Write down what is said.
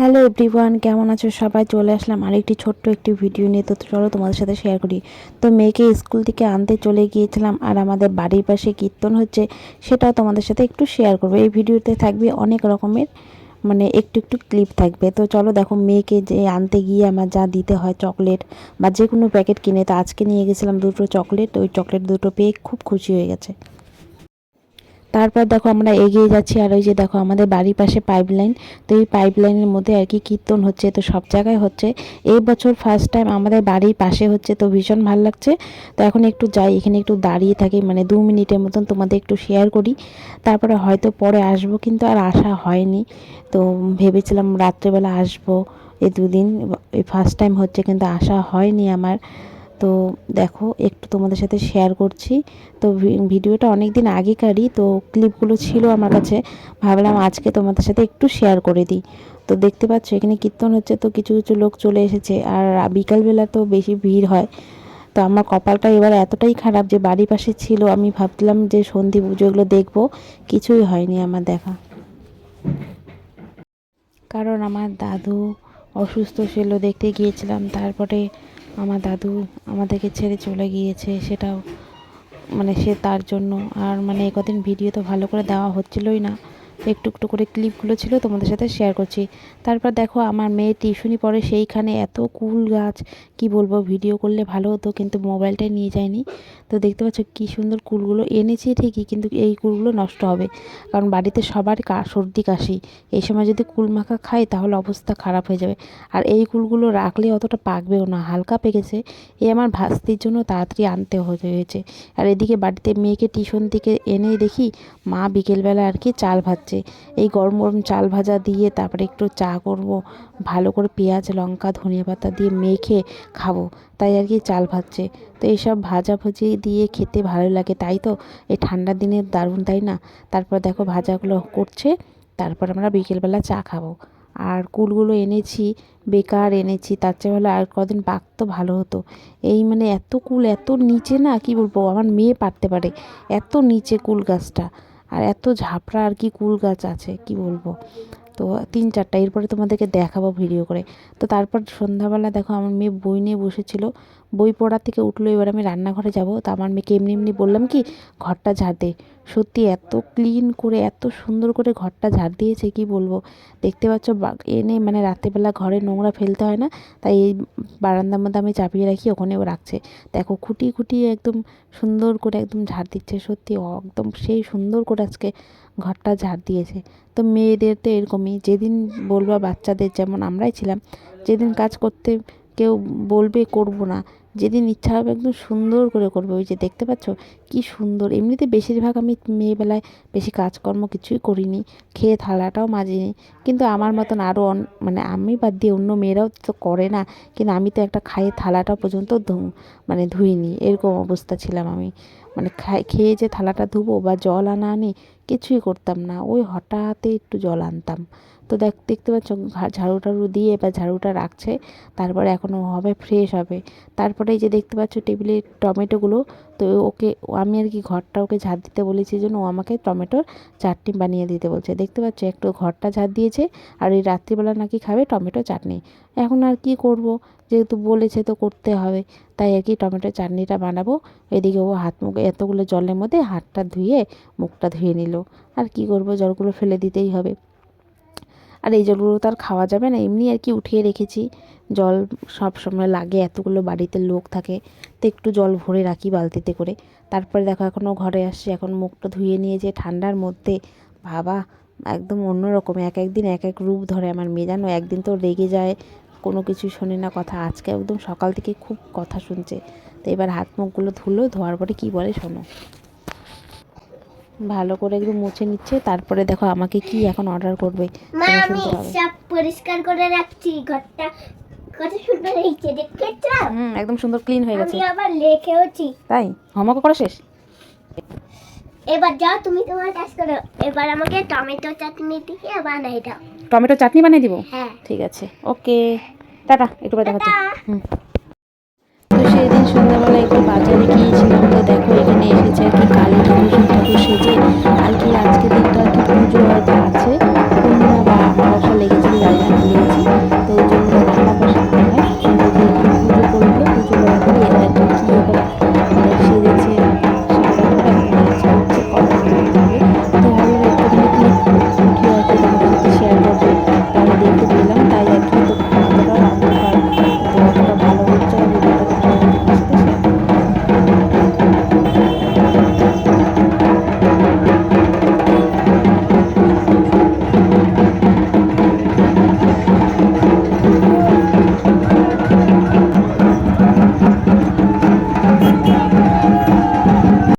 Hello everyone কেমন আছো? সবাই চলে আসলাম আরেকটি ছোট্ট একটি ভিডিও নিয়ে। তো চলো তোমাদের সাথে শেয়ার করি। তো মেয়েকে স্কুল থেকে আনতে চলে গিয়েছিলাম আর আমাদের বাড়ির পাশে কীর্তন হচ্ছে, সেটাও তোমাদের সাথে একটু শেয়ার করব। এই ভিডিওতে থাকবে অনেক রকমের মানে একটু একটু ক্লিপ থাকবে। তো চলো দেখো মেয়েকে যে আনতে গিয়ে আমার যা দিতে হয় চকলেট বা যে কোনো প্যাকেট কিনে, তো আজকে নিয়ে গেছিলাম দুটো চকলেট ওই চকলেট দুটো পেয়ে খুব খুশি হয়ে গেছে। তারপর দেখো আমরা এগিয়ে যাচ্ছি আর ওই যে দেখো আমাদের বাড়ির পাশে পাইপ লাইন তো এই পাইপ লাইনের মধ্যে আর কি কীর্তন হচ্ছে, তো সব জায়গায় হচ্ছে। এই বছর ফার্স্ট টাইম আমাদের বাড়ির পাশে হচ্ছে, তো ভীষণ ভালো লাগছে। তো এখন একটু যাই, এখানে একটু দাঁড়িয়ে থাকি মানে দু মিনিটের মতন তোমাদের একটু শেয়ার করি। তারপরে হয়তো পরে আসব, কিন্তু আর আসা হয়নি। তো ভেবেছিলাম রাত্রেবেলা আসব, এই দুদিন, এই ফার্স্ট টাইম হচ্ছে, কিন্তু আসা হয়নি আমার। তো দেখো, একটু তোমাদের সাথে শেয়ার করছি। তো ভিডিওটা অনেক দিন আগেকারই, তো ক্লিপগুলো ছিল আমার কাছে। ভাবলাম আজকে তোমাদের সাথে একটু শেয়ার করে দিই। তো দেখতে পাচ্ছ, এখানে কীর্তন হচ্ছে তো কিছু কিছু লোক চলে এসেছে। আর বিকালবেলা তো বেশি ভিড় হয়। তো আমার কপালটা এবার এতটাই খারাপ যে বাড়ির পাশে ছিল, আমি ভাবছিলাম যে সন্ধি পুজোগুলো দেখব। কিছুই হয়নি আমার দেখা। কারণ আমার দাদু অসুস্থ ছিল, দেখতে গিয়েছিলাম। তারপরে আমার দাদু আমাদেরকে ছেড়ে চলে গিয়েছে, সেটাও মানে সে তার জন্য। আর মানে কদিন ভিডিও তো ভালো করে দেওয়া হচ্ছিলোই না। একটু একটু করে ক্লিপগুলো ছিল তোমাদের সাথে শেয়ার করছি। তারপর দেখো আমার মেয়ে টিউশনি পড়ে, সেইখানে এত কুল গাছ, কি বলব ভিডিও করলে ভালো হতো, কিন্তু মোবাইলটাই নিয়ে যায়নি। তো দেখতে পাচ্ছ কি সুন্দর কুলগুলো এনেছি ঠিকই, কিন্তু এই কুলগুলো নষ্ট হবে। কারণ বাড়িতে সবার সর্দি, কাশি, এই সময় যদি কুল মাখা খাই, তাহলে অবস্থা খারাপ হয়ে যাবে। আর এই কুলগুলো রাখলে অতটা পাকবেও না, হালকা পেকেছে। এ আমার ভাস্তির জন্য তাড়াতাড়ি আনতে হয়েছে। আর এদিকে বাড়িতে মেয়েকে টিউশন থেকে এনে দেখি, মা বিকেলবেলা আর কি চাল ভাত হচ্ছে এই গরম গরম চাল ভাজা দিয়ে তারপরে একটু চা করব। ভালো করে পেঁয়াজ, লঙ্কা, ধনিয়া পাতা দিয়ে মেখে খাব। তাই আর কি চাল ভাজছে। তো এইসব ভাজাভুজি দিয়ে খেতে ভালো লাগে, তাই তো? এই ঠান্ডার দিনে দারুণ, তাই না? তারপর দেখো ভাজাগুলো করছে, তারপর আমরা বিকেলবেলা চা খাব। আর কুলগুলো এনেছি, বেকার এনেছি, তার চেয়ে ভালো আর কদিন পাকতো ভালো হতো। এই মানে এত কুল, এত নিচে না, কি বলব? আমার মেয়ে পারতে পারে। এত নিচে কুল গাছটা। আর এত ঝাপড়া আর কি কুল গাছ আছে, কি বলব? তো তিন চারটা, এরপরে তোমাদেরকে দেখাবো ভিডিও করে। তো তারপর সন্ধ্যাবেলা দেখো আমার মেয়ে বই নিয়ে বসেছিল। বই পড়া থেকে উঠল, এবার আমি রান্নাঘরে যাব। তো আমার মেয়েকে এমনি এমনি বললাম কি, ঘরটা ঝাড় দে। সত্যি এত ক্লিন করে, এত সুন্দর করে ঘরটা ঝাড় দিয়েছে, কি বলব? দেখতে পাচ্ছ এনে মানে রাত্রেবেলা ঘরে নোংরা ফেলতে হয় না, তাই এই বারান্দার মধ্যে আমি চাপিয়ে রাখি, ওখানেও রাখছে। দেখো, খুঁটি খুঁটি একদম সুন্দর করে একদম ঝাড় দিচ্ছে, সত্যি একদম সেই সুন্দর করে আজকে ঘরটা ঝাড় দিয়েছে। তো মেয়েদের তো এরকমই, যেদিন বলবা বাচ্চাদের, যেমন আমরাই ছিলাম, যেদিন কাজ করতে কেউ বলবে করব না যেদিন ইচ্ছা হবে একদম সুন্দর করে করবে। ওই যে দেখতে পাচ্ছ? কি সুন্দর। এমনিতে বেশিরভাগ আমি মেয়েবেলায় বেশি কাজকর্ম কিছুই করিনি। খেয়ে থালাটাও মাজিনি। কিন্তু আমার মতন আরও মানে আমি বাদ দিয়ে অন্য মেয়েরাও তো করে না। কিন্তু আমি তো একটা খায়ে থালাটাও পর্যন্ত মানে ধুইনি। এরকম অবস্থা ছিলাম আমি। মানে খেয়ে যে থালাটা ধুবো বা জল আনা আনি কিছুই করতাম না। ওই হঠাৎই একটু জল আনতাম। তো দেখ, দেখতে পাচ্ছ ঝাড়ু টাড়ু দিয়ে এবার ঝাড়ুটা রাখছে, তারপরে এখনও হবে ফ্রেশ হবে। তারপরে এই যে দেখতে পাচ্ছ, টেবিলে টমেটোগুলো, তো ওকে, আমি আর কি ঘরটা ওকে ঝাড় দিতে বলেছি জন্য ও আমাকে টমেটোর চাটনি বানিয়ে দিতে বলছে। দেখতে পাচ্ছ, একটু ঘরটা ঝাড় দিয়েছে, আর এই রাত্রিবেলা নাকি খাবে টমেটো চাটনি। এখন আর কি করব? যেহেতু বলেছে তো করতে হবে, তাই আর কি টমেটো চাটনিটা বানাবো। এদিকে ও হাত মুখ, এতগুলো জলের মধ্যে হাতটা ধুয়ে মুখটা ধুয়ে নিল। আর কি করব? জলগুলো ফেলে দিতেই হবে। আর এই জলগুলো তো আর খাওয়া যাবে না। এমনি আর কি উঠিয়ে রেখেছি। জল সব সময় লাগে, এতগুলো বাড়িতে লোক থাকে। তো একটু জল ভরে রাখি বালতিতে করে। তারপরে দেখো, এখনও ঘরে আসছি। এখন মুখটা ধুয়ে নিয়ে যে ঠান্ডার মধ্যে। বাবা, একদম অন্যরকম। এক একদিন এক এক রূপ ধরে আমার মেয়ে, জানো? একদিন তো রেগে যায়, কোনো কিছু শোনে না কথা। আজকে একদম সকাল থেকে খুব কথা শুনছে। তো এবার হাত মুখগুলো ধুলো, ধোয়ার পরে কী বলে শোনো। ভালো করে একটু মুছে নিচ্ছে তারপরে দেখো আমাকে কি এখন অর্ডার করবে মা আমি সব পরিষ্কার করে রাখছি ঘরটা কত সুন্দর হয়েছে দেখেছ হুম একদম সুন্দর ক্লিন হয়ে গেছে। আমি আবার লেখেওছি তাই? হোমওয়ার্ক করা শেষ? এবার যাও তুমি তোমার কাজ করো। এবার আমাকে টমেটো চাটনি দিয়ে বানাই দাও। টমেটো চাটনি বানিয়ে দিব? হ্যাঁ। ঠিক আছে ওকে টাটা একটু পরে। হুম। সন্ধ্যাবেলা একটু বাজারে গিয়েছিলাম, তো দেখো এখানে এসেছে আর কি কালী ঠাকুর শিব সেজে আর কি আজকে